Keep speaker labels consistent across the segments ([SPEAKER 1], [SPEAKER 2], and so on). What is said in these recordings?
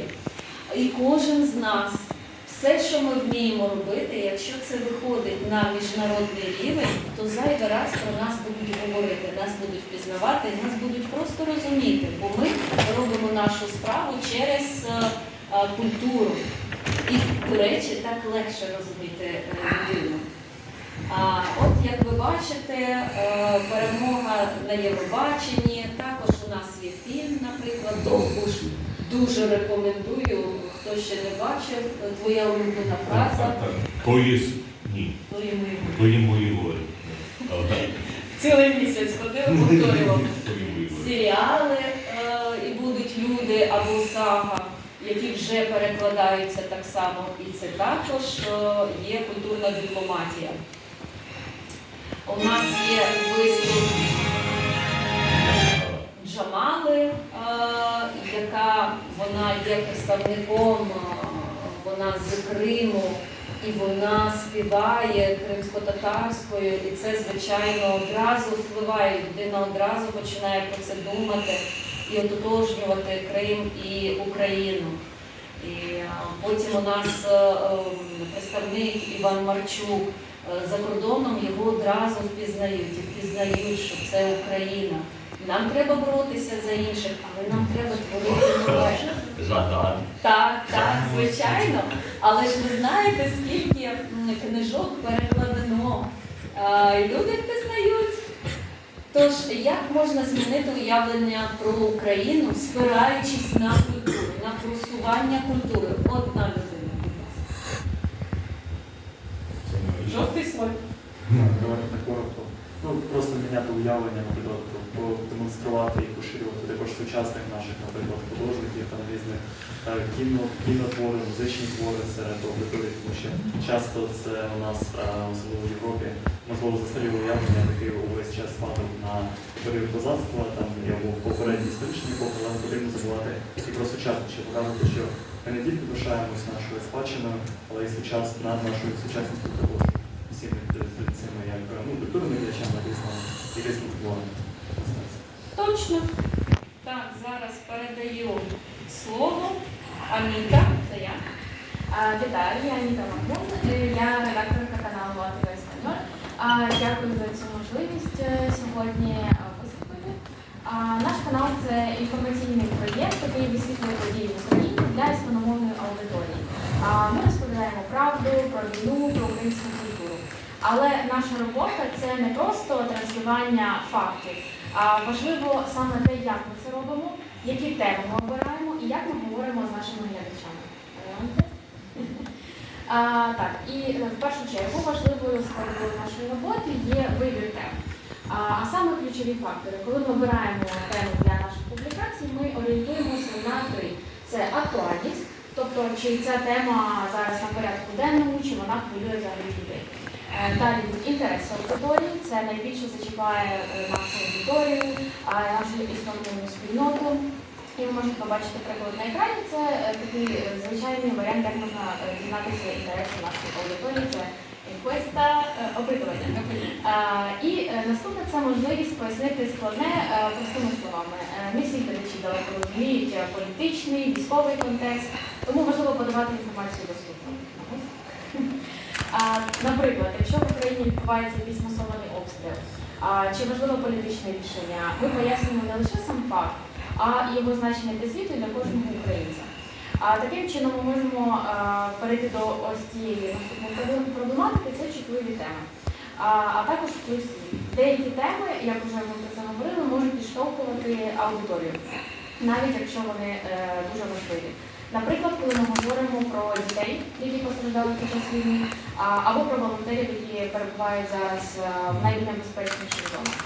[SPEAKER 1] людей. І кожен з нас, все, що ми вміємо робити, якщо це виходить на міжнародний рівень, то зайвий раз про нас будуть говорити, нас будуть пізнавати, нас будуть просто розуміти, бо ми робимо нашу справу через е, е, культуру. І, до речі, так легше розуміти е, людину. А от як ви бачите, перемога на Євробаченні. Також у нас є фільм, наприклад, «Довбуш». Дуже рекомендую, хто ще не бачив, твоя улюблена фраза.
[SPEAKER 2] Так, так. То є ні,
[SPEAKER 1] «То є ми».
[SPEAKER 2] то є мої так.
[SPEAKER 1] Цілий місяць ходив, повторював. Серіали е, і будуть люди або сага, які вже перекладаються так само. І це також е, є культурна дипломатія. У нас є виступ Джамали, е, яка вона є представником, е, вона з Криму, і вона співає кримсько-татарською, і це, звичайно, одразу впливає. Людина одразу починає про це думати і ототожнювати Крим і Україну. І е, потім у нас представник Іван Марчук. За кордоном його одразу впізнають і впізнають, що це Україна. Нам треба боротися за інших, але нам треба творити нове. Так, так, звичайно. Але ж ви знаєте, скільки книжок перекладено. Люди впізнають. Тож, як можна змінити уявлення про Україну, спираючись на культуру, на просування культури? Одна людина. Жовтий слой.
[SPEAKER 3] Просто міняти уявлення, наприклад, продемонструвати і поширювати також сучасних наших, наприклад, художників, там різних е, кіно, кінотвори, музичні твори серед аудиторії, тому що часто це у нас, е, особливо в Європі, можливо, застаріле уявлення, який увесь час падав на період козацтва, там є попередні історичні епохи, але потрібно забувати і про сучасне, щоб показувати, що ми не тільки пишаємось нашою спадщиною, але й сучас, над нашою сучасністю також всіми цими як е, ну, культурними речами, дійсно, якесь.
[SPEAKER 1] Точно. Так, зараз передаю слово Аніта. Це я.
[SPEAKER 4] А, Вітаю, я Аніта Макмун, е, я редакторка каналу АТВ Еспаньоль. А, Дякую за цю можливість е, сьогодні е, виступити. А, Наш канал це інформаційний проєкт, який висвітлює події в Україні для іспаномовної аудиторії. А, Ми розповідаємо правду про війну, про українську. Але наша робота це не просто транслювання фактів, а важливо саме те, як ми це робимо, які теми ми обираємо і як ми говоримо з нашими глядачами. А, так, і в першу чергу важливою складовою нашої роботи є вибір тем. А, а саме ключові фактори. Коли ми обираємо тему для наших публікацій, ми орієнтуємося на три: це актуальність, тобто чи ця тема зараз на порядку денному, чи вона хвилює взагалі людей. Е, Далі йдуть інтереси аудиторії, це найбільше зачіпає е, нашу аудиторію, нашу існовану спільноту. І ви можете побачити приклад на екрані. Це е, такий звичайний варіант, як можна дізнатися інтереси нашої аудиторії. Це інквеста опитування. І наступне це можливість пояснити складне простими словами. Не всі глядачі далеко розуміють політичний, військовий контекст, тому важливо подавати інформацію доступно. Наприклад, якщо в Україні відбувається якийсь масований обстріл, чи важливо політичне рішення, ми пояснюємо не лише сам факт, а його значення для світу і для кожного українця. А таким чином ми можемо перейти до ось цієї наступної проблематики, це чутливі теми. А, також вплив. Деякі теми, як вже ми про це говорили, можуть підштовхувати аудиторію, навіть якщо вони е, дуже важливі. Наприклад, коли ми говоримо про дітей, які постраждали під час війни, або про волонтерів, які перебувають зараз в найнебезпечніших зонах.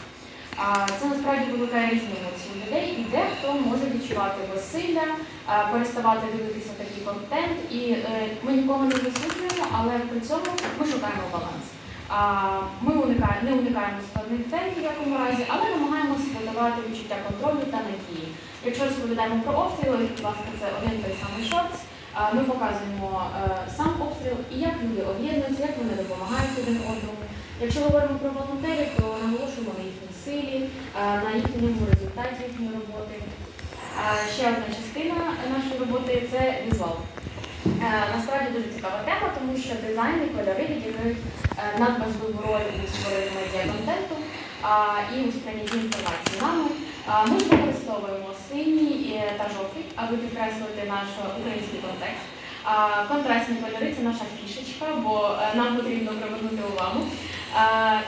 [SPEAKER 4] Це насправді викликає різні емоції у людей, і дехто може відчувати безсилля, переставати дивитися такий контент, і е, ми нікого не засуджуємо, але при цьому ми шукаємо баланс. Ми уникаємо, не уникаємо складних тем в якому разі, але намагаємося подавати відчуття контролю та надії. Якщо розповідаємо про обстріли, будь ласка, це один той самий шортс. а, Ми показуємо е, сам обстріл і як люди об'єднуються, як вони допомагають один одному. Якщо говоримо про волонтерів, то наголошуємо на їхній силі, е, на їхньому результаті їхньої роботи. Ще одна частина нашої роботи це візуал. Е, Насправді дуже цікава тема, тому що дизайн і кольори відіграють надважливу роль у створенні медіаконтенту і у сприйнятті інформації нами. Ми використовуємо синій е, та жовтий, аби підкреслити наш український контекст. Контрастні кольори це наша фішечка, бо е, нам потрібно привернути увагу.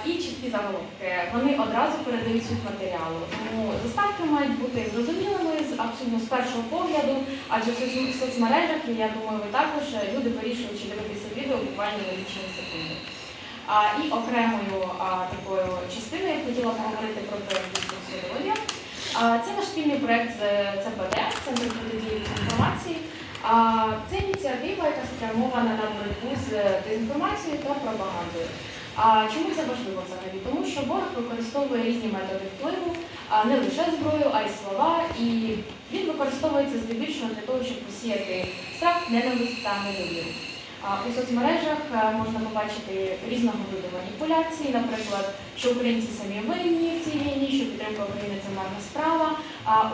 [SPEAKER 4] І чіткі заголовки. Вони одразу передають суть матеріалу. Тому заставки мають бути зрозумілими з абсолютно з першого погляду, адже в соцмережах, я думаю, ви також е, люди вирішують, чи дивитися відео буквально на лічені секунди. І окремою такою частиною я хотіла поговорити про проєкт «Дискурсоводія». Це наш спільний проєкт з ЦПД, Центр протидії інформації. Це ініціатива, яка спрямована на боротьбу з дезінформацією та пропагандою. А чому це важливо взагалі? Тому що ворог використовує різні методи впливу, не лише зброю, а й слова. І він використовується здебільшого для того, щоб посіяти страх, ненависть та недовіру. У соцмережах е, можна побачити різного виду маніпуляції, наприклад, що українці самі винні в цій війні, що підтримка України це марна справа.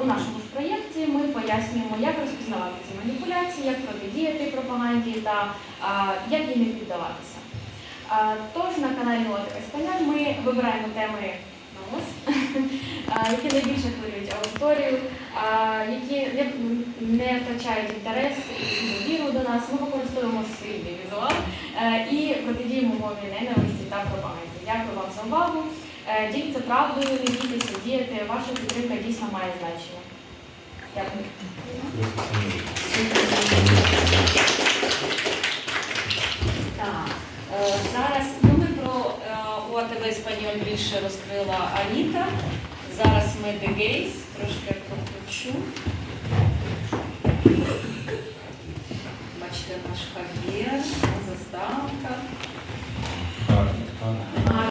[SPEAKER 4] У нашому ж проєкті ми пояснюємо, як розпізнавати ці маніпуляції, як протидіяти пропаганді та як їй не піддаватися. Тож на каналі Лотика Еспаняль ми вибираємо теми на які найбільше хвилюють аудиторію, які не, втрачають інтерес і довіру до нас. Ми використовуємо сильний візуал е, і протидіємо мові ненависті та пропаганді. Дякую вам за увагу. Е, Діліться правдою, не бійтеся діяти. Ваша підтримка дійсно має значення. Дякую.
[SPEAKER 1] Так, е, зараз ну, ми про УАТВ Еспаньоль більше розкрила Аніта. Зараз ми The Gays, трошки покручу. Бачите, наш кар'єр, заставка.